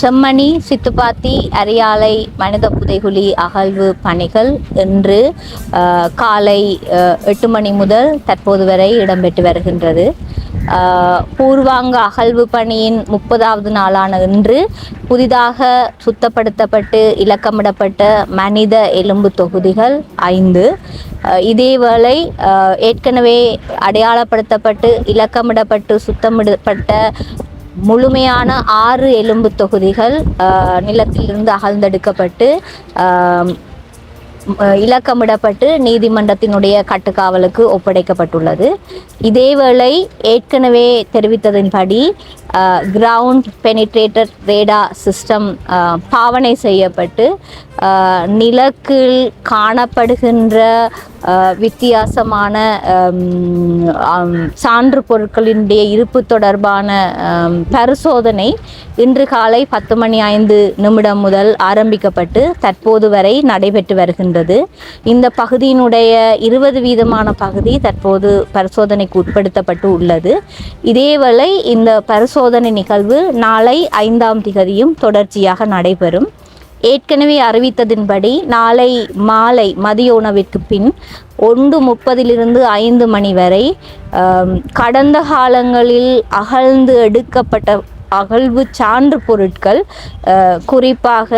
செம்மணி சித்துப்பாத்தி அரியாலை மனித புதைகுழி அகழ்வு பணிகள் இன்று காலை எட்டு மணி முதல் தற்போது வரை இடம்பெற்று வருகின்றது. பூர்வாங்க அகழ்வு பணியின் முப்பதாவது நாளான இன்று புதிதாக சுத்தப்படுத்தப்பட்டு இலக்கமிடப்பட்ட மனித எலும்பு தொகுதிகள் ஐந்து. இதேவேளை ஏற்கனவே அடையாளப்படுத்தப்பட்டு இலக்கமிடப்பட்டு சுத்தமிடப்பட்ட முழுமையான ஆறு எலும்பு தொகுதிகள் நிலத்திலிருந்து அகழ்ந்தெடுக்கப்பட்டு இலக்கமிடப்பட்டு நீதிமன்றத்தினுடைய கட்டுக்காவலுக்கு ஒப்படைக்கப்பட்டுள்ளது. இதேவேளை ஏற்கனவே தெரிவித்ததின்படி கிரவுண்ட் பெனிட்ரேட்டட் ரேடா சிஸ்டம் பாவனை செய்யப்பட்டு நிலக்கில் காணப்படுகின்ற வித்தியாசமான சான்று பொருட்களினுடைய இருப்பு தொடர்பான பரிசோதனை இன்று காலை பத்து மணி ஐந்து நிமிடம் முதல் ஆரம்பிக்கப்பட்டு தற்போது வரை நடைபெற்று வருகின்றது. இந்த பகுதியினுடைய இருபது வீதமான பகுதி தற்போது பரிசோதனைக்கு உட்படுத்தப்பட்டு உள்ளது. இதேவேளை இந்த பரிசோதனை நிகழ்வு நாளை ஐந்தாம் திகதியும் தொடர்ச்சியாக நடைபெறும். ஏற்கனவே அறிவித்ததின்படி நாளை மாலை மதிய உணவிற்கு பின் ஒன்று முப்பதிலிருந்து ஐந்து மணி வரை கடந்த காலங்களில் அகழ்ந்து எடுக்கப்பட்ட அகழ்வு சான்று பொருட்கள் குறிப்பாக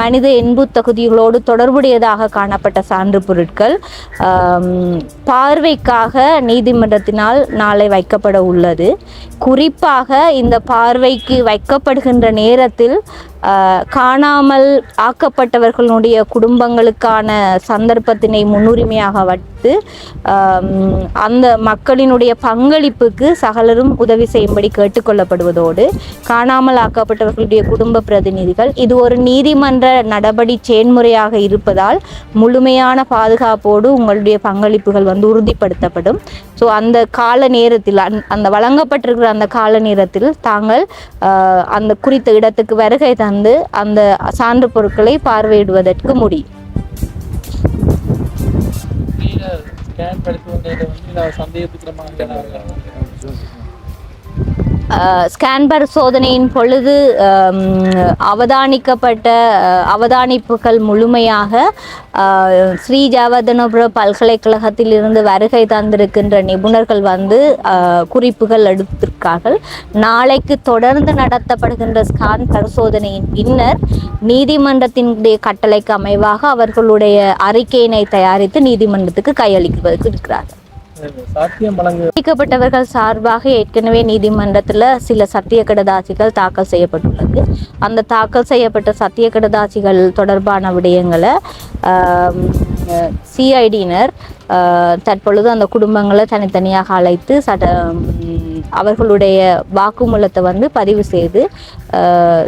மனித எண்பு தகுதிகளோடு தொடர்புடையதாக காணப்பட்ட சான்று பொருட்கள் பார்வைக்காக நீதிமன்றத்தினால் நாளை வைக்கப்பட உள்ளது. குறிப்பாக இந்த பார்வைக்கு வைக்கப்படுகின்ற நேரத்தில் காணாமல் ஆக்கப்பட்டவர்களுடைய குடும்பங்களுக்கான சந்தர்ப்பத்தினை முன்னுரிமையாக வைத்து அந்த மக்களினுடைய பங்களிப்புக்கு சகலரும் உதவி செய்யும்படி கேட்டுக்கொள்ளப்படுவதோடு காணாமல் ஆக்கப்பட்டவர்களுடைய குடும்ப பிரதிநிதிகள் இது ஒரு நீதிமன்ற நடபடி செயன்முறையாக இருப்பதால் முழுமையான பாதுகாப்போடு உங்களுடைய பங்களிப்புகள் வந்து உறுதிப்படுத்தப்படும். ஸோ அந்த கால நேரத்தில் அந் அந்த வழங்கப்பட்டிருக்கிற அந்த கால நேரத்தில் தாங்கள் அந்த குறித்த இடத்துக்கு வருகை தந்து அந்த சான்று பொருட்களை பார்வையிடுவதற்கு முடியும் ஸ்கேன் பரிசோதனையில் வந்து ஸ்கேன்பர் சோதனையின் பரிசோதனையின் பொழுது அவதானிக்கப்பட்ட அவதானிப்புகள் முழுமையாக ஸ்ரீ ஜாவர்தனபுர பல்கலைக்கழகத்தில் இருந்து வருகை தந்திருக்கின்ற நிபுணர்கள் வந்து குறிப்புகள் எடுத்திருக்கார்கள். நாளைக்கு தொடர்ந்து நடத்தப்படுகின்ற ஸ்கேன் பரிசோதனையின் பின்னர் நீதிமன்றத்தினுடைய கட்டளைக்கு அமைவாக அவர்களுடைய அறிக்கையினை தயாரித்து நீதிமன்றத்துக்கு கையளிப்பதற்கு இருக்கிறார்கள். பாதிக்கப்பட்டவர்கள் சார்பாக ஏற்கனவே நீதிமன்றத்தில் சில சத்திய கடதாசிகள் தாக்கல் செய்யப்பட்டுள்ளது. அந்த தாக்கல் செய்யப்பட்ட சத்திய கடதாசிகள் தொடர்பான விடயங்களை சிஐடியினர் தற்பொழுது அந்த குடும்பங்களை தனித்தனியாக அழைத்து சட்ட அவர்களுடைய வாக்குமூலத்தை வந்து பதிவு செய்து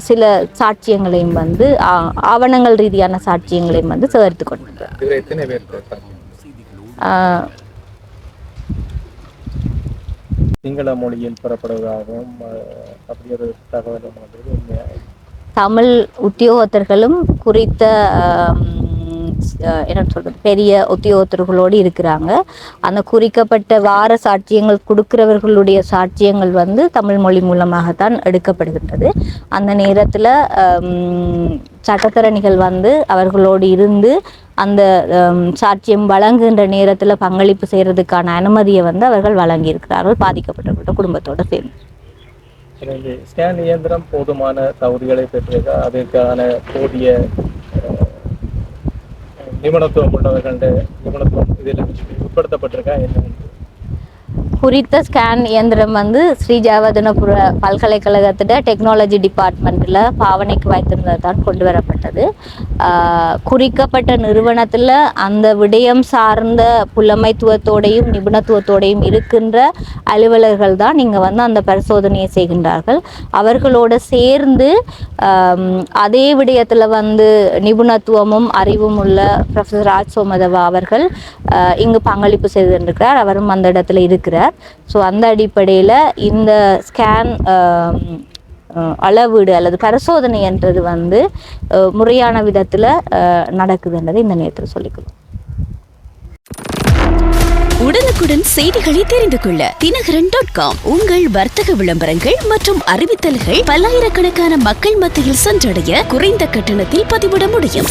சில சாட்சியங்களையும் வந்து ஆவணங்கள் ரீதியான சாட்சியங்களையும் வந்து சேர்த்து கொண்டிருக்கிறார். சிங்கள மொழியில் பெறப்படுவதாகவும் அப்படி ஒரு தகவலும் தமிழ் உத்தியோகத்தர்களும் குறித்த என்ன சொல்றது பெரிய உத்தியோகத்தர்களோடு இருக்கிறாங்க. அந்த குறிக்கப்பட்ட வார சாட்சியங்கள் கொடுக்கிறவர்களுடைய சாட்சியங்கள் வந்து தமிழ் மொழி மூலமாகத்தான் எடுக்கப்படுகின்றது. அந்த நேரத்தில் சட்டத்தரணிகள் வந்து அவர்களோடு இருந்து அந்த சாட்சியம் வழங்குகின்ற நேரத்தில் பங்களிப்பு செய்கிறதுக்கான அனுமதியை வந்து அவர்கள் வழங்கியிருக்கிறார்கள் பாதிக்கப்பட்டவர்களோட குடும்பத்தோடு சேர்ந்து. ஸ்கேன் இயந்திரம் போதுமான தகுதிகளை பெற்றிருக்கா? அதற்கான போதிய நிபுணத்துவம் உள்ளவர்கள நிபுணத்துவம் இதில் உட்படுத்தப்பட்டிருக்கா என்ன? குறித்த ஸ்கேன் இயந்திரம் வந்து ஸ்ரீ ஜெயவர்தனபுர பல்கலைக்கழகத்திட டெக்னாலஜி டிபார்ட்மெண்ட்டில் பாவனைக்கு வைத்திருந்தது தான் கொண்டு வரப்பட்டது. குறிக்கப்பட்ட நிறுவனத்தில் அந்த விடயம் சார்ந்த புலமைத்துவத்தோடையும் நிபுணத்துவத்தோடையும் இருக்கின்ற அலுவலர்கள் தான் இங்கே வந்து அந்த பரிசோதனையை செய்கின்றார்கள். அவர்களோடு சேர்ந்து அதே விடயத்தில் வந்து நிபுணத்துவமும் அறிவும் உள்ள ப்ரொஃபஸர் ராஜ் சோமதவா அவர்கள் இங்கு பங்களிப்பு செய்திருக்கிறார். அவரும் அந்த இடத்துல இருக்கிறார். ஸோ அந்த அடிப்படையில் இந்த ஸ்கேன் um, uh, அளவீடு அல்லது பரிசோதனை என்றது வந்து uh, முறையான விதத்தில் uh, நடக்குதுன்றதை இந்த நேரத்தில் சொல்லிக்கலாம் உடனுக்குடன் செய்திகளை தெரிந்து கொள்ள தினகரன் டாட் காம் உங்கள் வர்த்தக விளம்பரங்கள் மற்றும் அறிவித்தல்கள் பல்லாயிரக்கணக்கான மக்கள் மத்தியில் சென்றடைய குறைந்த கட்டணத்தில் பதிவிட முடியும்.